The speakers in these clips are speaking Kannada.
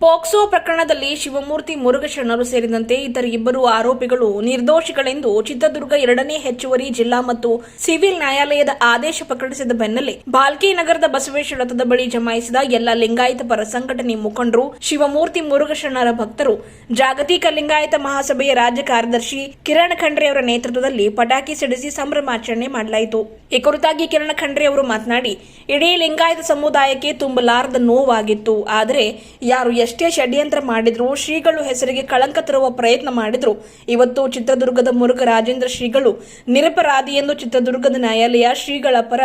ಪೋಕ್ಸೋ ಪ್ರಕರಣದಲ್ಲಿ ಶಿವಮೂರ್ತಿ ಮುರುಘಶರಣರು ಸೇರಿದಂತೆ ಇತರ ಇಬ್ಬರು ಆರೋಪಿಗಳು ನಿರ್ದೋಷಿಗಳೆಂದು ಚಿತ್ರದುರ್ಗ ಎರಡನೇ ಹೆಚ್ಚುವರಿ ಜಿಲ್ಲಾ ಮತ್ತು ಸಿವಿಲ್ ನ್ಯಾಯಾಲಯದ ಆದೇಶ ಪ್ರಕಟಿಸಿದ ಬೆನ್ನಲ್ಲೇ ಬಾಲ್ಕಿ ನಗರದ ಬಸವೇಶ್ವರ ರಥದ ಬಳಿ ಜಮಾಯಿಸಿದ ಎಲ್ಲ ಲಿಂಗಾಯತ ಪರ ಸಂಘಟನೆ ಮುಖಂಡರು ಶಿವಮೂರ್ತಿ ಮುರುಘಶರಣರ ಭಕ್ತರು, ಜಾಗತಿಕ ಲಿಂಗಾಯತ ಮಹಾಸಭೆಯ ರಾಜ್ಯ ಕಾರ್ಯದರ್ಶಿ ಕಿರಣ್ ಖಂಡ್ರೆ ಅವರ ನೇತೃತ್ವದಲ್ಲಿ ಪಟಾಕಿ ಸಿಡಿಸಿ ಸಂಭ್ರಮಾಚರಣೆ ಮಾಡಲಾಯಿತು. ಈ ಕುರಿತಾಗಿ ಕಿರಣ ಖಂಡ್ರೆ ಅವರು ಮಾತನಾಡಿ, ಇಡೀ ಲಿಂಗಾಯತ ಸಮುದಾಯಕ್ಕೆ ತುಂಬಲಾರದ ನೋವಾಗಿತ್ತು. ಆದರೆ, ಯಾರು ಎಷ್ಟೇ ಷಡ್ಯಂತ್ರ ಮಾಡಿದ್ರು, ಶ್ರೀಗಳು ಹೆಸರಿಗೆ ಕಳಂಕ ತರುವ ಪ್ರಯತ್ನ ಮಾಡಿದ್ರು. ಇವತ್ತು ಚಿತ್ರದುರ್ಗದ ಮುರುಘ ರಾಜೇಂದ್ರ ಶ್ರೀಗಳು ನಿರಪರಾಧಿ ಎಂದು ಚಿತ್ರದುರ್ಗದ ನ್ಯಾಯಾಲಯ ಶ್ರೀಗಳ ಪರ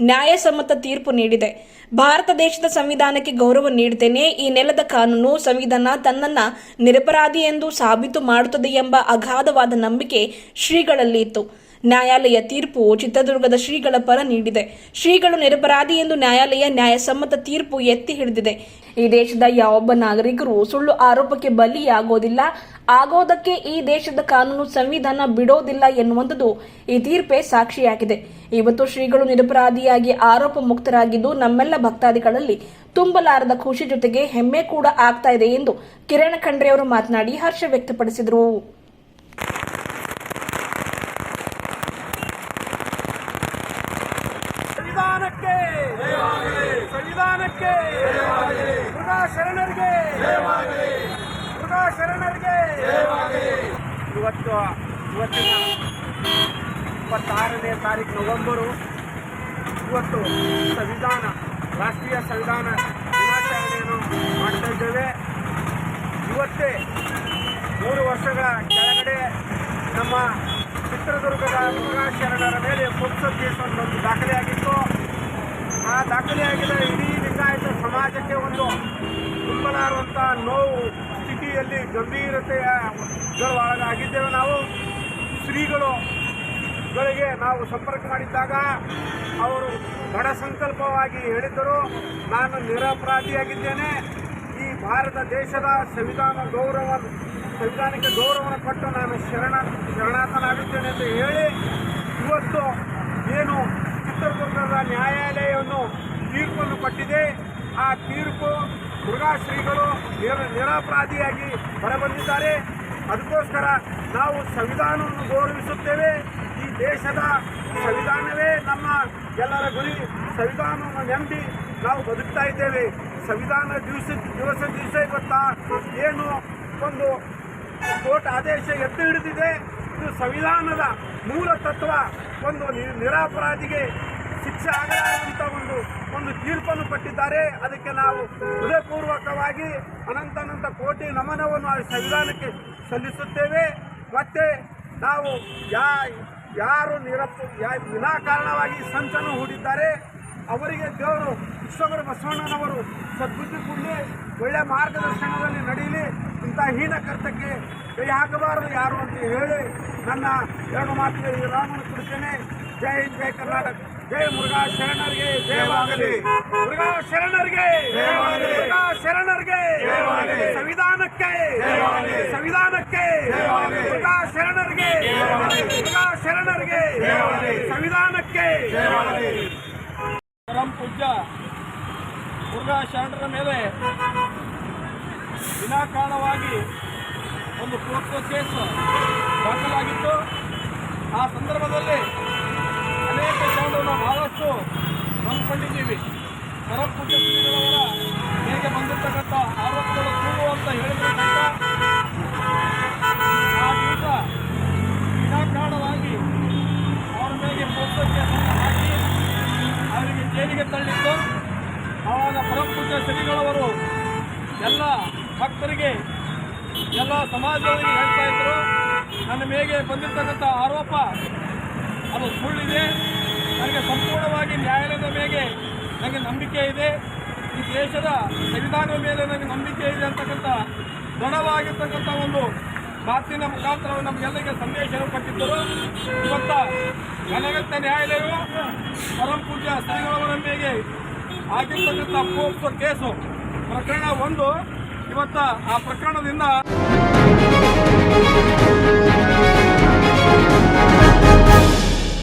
ನ್ಯಾಯಸಮ್ಮತ ತೀರ್ಪು ನೀಡಿದೆ. ಭಾರತ ದೇಶದ ಸಂವಿಧಾನಕ್ಕೆ ಗೌರವ ನೀಡುತ್ತೇನೆ ಈ ನೆಲದ ಕಾನೂನು ಸಂವಿಧಾನ ತನ್ನನ್ನ ನಿರಪರಾಧಿ ಎಂದು ಸಾಬೀತು ಮಾಡುತ್ತದೆ ಎಂಬ ಅಗಾಧವಾದ ನಂಬಿಕೆ ಶ್ರೀಗಳಲ್ಲಿ ಇತ್ತು ನ್ಯಾಯಾಲಯ ತೀರ್ಪು ಚಿತ್ರದುರ್ಗದ ಶ್ರೀಗಳ ಪರ ನೀಡಿದೆ. ಶ್ರೀಗಳು ನಿರಪರಾಧಿ ಎಂದು ನ್ಯಾಯಾಲಯ ನ್ಯಾಯಸಮ್ಮತ ತೀರ್ಪು ಎತ್ತಿ ಹಿಡಿದಿದೆ. ಈ ದೇಶದ ಯಾವೊಬ್ಬ ನಾಗರಿಕರು ಸುಳ್ಳು ಆರೋಪಕ್ಕೆ ಬಲಿಯಾಗೋದಿಲ್ಲ. ಆಗೋದಕ್ಕೆ ಈ ದೇಶದ ಕಾನೂನು ಸಂವಿಧಾನ ಬಿಡೋದಿಲ್ಲ ಎನ್ನುವಂಥದ್ದು ಈ ತೀರ್ಪೇ ಸಾಕ್ಷಿಯಾಗಿದೆ. ಇವತ್ತು ಶ್ರೀಗಳು ನಿರಪರಾಧಿಯಾಗಿ ಆರೋಪ ಮುಕ್ತರಾಗಿದ್ದು ನಮ್ಮೆಲ್ಲ ಭಕ್ತಾದಿಗಳಲ್ಲಿ ತುಂಬಲಾರದ ಖುಷಿ ಜೊತೆಗೆ ಹೆಮ್ಮೆ ಕೂಡ ಆಗ್ತಾ ಇದೆ ಎಂದು ಕಿರಣ್ ಖಂಡ್ರೆ ಅವರು ಮಾತನಾಡಿ ಹರ್ಷ ವ್ಯಕ್ತಪಡಿಸಿದರು. ಸಂವಿಧಾನಕ್ಕೆ ಸಂವಿಧಾನಕ್ಕೆ, ಮೃಗಾ ಶರಣರಿಗೆ ಮೃಗಾ ಶರಣರಿಗೆ. ಇವತ್ತು, ಇವತ್ತಿನ ಇಪ್ಪತ್ತಾರನೇ ತಾರೀಕು ನವೆಂಬರು, ಇವತ್ತು ಸಂವಿಧಾನ, ರಾಷ್ಟ್ರೀಯ ಸಂವಿಧಾನ ದಿನಾಚರಣೆಯನ್ನು ಮಾಡ್ತಾ ಇದ್ದೇವೆ. ಇವತ್ತೇ ಮೂರು ವರ್ಷಗಳ ಕೆಳಗಡೆ ನಮ್ಮ ಚಿತ್ರದುರ್ಗದ ಮುರುಘಾಶರಣರ ಮೇಲೆ ಪುಸ್ತಕ ಒಂದು ದಾಖಲೆಯಾಗಿತ್ತು. ಆ ದಾಖಲೆಯಾಗಿಲ್ಲ ಇಡೀ ಲಿಂಗಾಯತ ಸಮಾಜಕ್ಕೆ ಒಂದು ತುಂಬಲಾರುವಂಥ ನೋವು ಸ್ಥಿತಿಯಲ್ಲಿ ಗಂಭೀರತೆಯ ಒಳಗಾಗಿದ್ದೇವೆ ನಾವು. ಶ್ರೀಗಳು ಗಳಿಗೆ ನಾವು ಸಂಪರ್ಕ ಮಾಡಿದ್ದಾಗ ಅವರು ದೃಢ ಸಂಕಲ್ಪವಾಗಿ ಹೇಳಿದ್ದರು. ನಾನು ನಿರಪರಾಧಿಯಾಗಿದ್ದೇನೆ. ಈ ಭಾರತ ದೇಶದ ಸಂವಿಧಾನ ಗೌರವ, ಸಂವಿಧಾನಕ್ಕೆ ಗೌರವವನ್ನು ಕೊಟ್ಟು ನಾನು ಶರಣ ಶರಣಾರ್ಥನಾಗುತ್ತೇನೆ ಅಂತ ಹೇಳಿ ಇವತ್ತು ಏನು ಚಿತ್ರದುರ್ಗದ ನ್ಯಾಯಾಲಯವನ್ನು ತೀರ್ಪನ್ನು ಕೊಟ್ಟಿದೆ. ಆ ತೀರ್ಪು ಮುರುಘಾಶ್ರೀಗಳು ನಿರ, ನಿರಪರಾಧಿಯಾಗಿ ಹೊರಬಂದಿದ್ದಾರೆ. ಅದಕ್ಕೋಸ್ಕರ ನಾವು ಸಂವಿಧಾನವನ್ನು ಗೌರವಿಸುತ್ತೇವೆ. ಈ ದೇಶದ ಸಂವಿಧಾನವೇ ನಮ್ಮ ಎಲ್ಲರ ಗುರಿ. ಸಂವಿಧಾನವನ್ನು ನಂಬಿ ನಾವು ಬದುಕ್ತಾ ಇದ್ದೇವೆ. ಸಂವಿಧಾನ ದಿವಸ ದಿವಸ ದಿವಸ ಗೊತ್ತಾ ಏನು ಒಂದು ಕೋರ್ಟ್ ಆದೇಶ ಎತ್ತಿ ಹಿಡಿದಿದೆ. ಇದು ಸಂವಿಧಾನದ ಮೂಲ ತತ್ವ ಒಂದು ನಿರಾಪರಾಧಿಗೆ ಶಿಕ್ಷೆ ಆಗಲಾರಂಥ ಒಂದು ಒಂದು ತೀರ್ಪನ್ನು ಕೊಟ್ಟಿದ್ದಾರೆ. ಅದಕ್ಕೆ ನಾವು ಹೃದಯಪೂರ್ವಕವಾಗಿ ಅನಂತ ಅನಂತ ಕೋಟಿ ನಮನವನ್ನು ಆ ಸಂವಿಧಾನಕ್ಕೆ ಸಲ್ಲಿಸುತ್ತೇವೆ. ಮತ್ತೆ ನಾವು ಯಾ ಯಾರು ನಿರಪ ವಿನಾಕಾರಣವಾಗಿ ಸಂಚನ್ನು ಹೂಡಿದ್ದಾರೆ, ಅವರಿಗೆ ದೇವರು ವಿಶ್ವಗುರು ಬಸವಣ್ಣನವರು ಸದ್ಬುದ್ಧಿ ಕೊಡಲಿ ಒಳ್ಳೆಯ ಮಾರ್ಗದರ್ಶನದಲ್ಲಿ ನಡೀಲಿ ಇಂಥ ಹೀನ ಕರ್ತಕ್ಕೆ ಕೈ ಹಾಕಬಾರದು ಯಾರು ಅಂತ ಹೇಳಿ ನನ್ನ ಎರಡು ಮಾತಿಗೆ ರಾಮನ ಕೊಡ್ತೇನೆ ಜೈ ಹಿಂದ್ ಜೈ ಕರ್ನಾಟಕ. ಜೈ ಮುರುಘಾ ಶರಣರಿಗೆ ಜಯವಾಗಲಿ ಮುರುಘಾ ಶರಣರಿಗೆ ಮುರುಘಾ ಶರಣರಿಗೆ. ಸಂವಿಧಾನಕ್ಕೆ ಸಂವಿಧಾನಕ್ಕೆ. ಮುರುಘಾ ಶರಣರಿಗೆ. ಮುರುಘಾ ಶರಣರಿಗೆ. ಸಂವಿಧಾನಕ್ಕೆ. ಪರಂ ಪೂಜ್ಯ ಮುರುಘಾ ಶರಣರ ಮೇಲೆ ವಿನಾಕಾರಣವಾಗಿ ಒಂದು ಪೋಕ್ಸೋ ಕೇಸ್ ದಾಖಲಾಗಿತ್ತು. ಆ ಸಂದರ್ಭದಲ್ಲಿ ಅನೇಕ ಜನರನ್ನು ಬಹಳಷ್ಟು ನಂಬಿಕೊಂಡಿದ್ದೀವಿ ಶರತ್ ಪೂಜ್ಯ ಶ್ರೀಗಳವರ ಹೇಗೆ ಬಂದಿರತಕ್ಕಂಥ ಆರೋಪಗಳು ಸುಳ್ಳು ಅಂತ ಹೇಳಿರ್ತಕ್ಕಂಥ ಆ ವಿನಾಕಾರಣವಾಗಿ ಅವರ ಮೇಲೆ ಪೋಕ್ಸೋ ಕೇಸನ್ನು ಹಾಕಿ ಅವರಿಗೆ ಜೈಲಿಗೆ ತಳ್ಳಿತ್ತು ಆವಾಗ ಪರಮ ಶ್ರೀಗಳವರು ಎಲ್ಲ ಭಕ್ತರಿಗೆ ಎಲ್ಲ ಸಮಾಜದವರಿಗೆ ಹೇಳ್ತಾ ಇದ್ರು, ನನ್ನ ಮೇಲೆ ಬಂದಿರತಕ್ಕಂಥ ಆರೋಪ, ಅದು ಸುಳ್ಳಿದೆ. ನನಗೆ ಸಂಪೂರ್ಣವಾಗಿ ನ್ಯಾಯಾಲಯದ ಮೇಲೆ ನನಗೆ ನಂಬಿಕೆ ಇದೆ. ಈ ದೇಶದ ಸಂವಿಧಾನದ ಮೇಲೆ ನನಗೆ ನಂಬಿಕೆ ಇದೆ ಅಂತಕ್ಕಂಥ ದೃಢವಾಗಿರ್ತಕ್ಕಂಥ ಒಂದು ಮಾತಿನ ಮುಖಾಂತರ ನಮಗೆಲ್ಲರಿಗೆ ಸಂದೇಶ ಕೊಟ್ಟಿದ್ದರು ಇವತ್ತ ಜನಗತ್ತ ನ್ಯಾಯಾಲಯವು ಪರಂ ಪೂಜ್ಯ ಶ್ರೀಗಳವರ ಮೇಲೆ ಆಗಿರ್ತಕ್ಕಂಥ ಪೋಕ್ಸೋ ಕೇಸು ಪ್ರಕರಣ ಒಂದು. ಇವತ್ತ ಆ ಪ್ರಕರಣದಿಂದ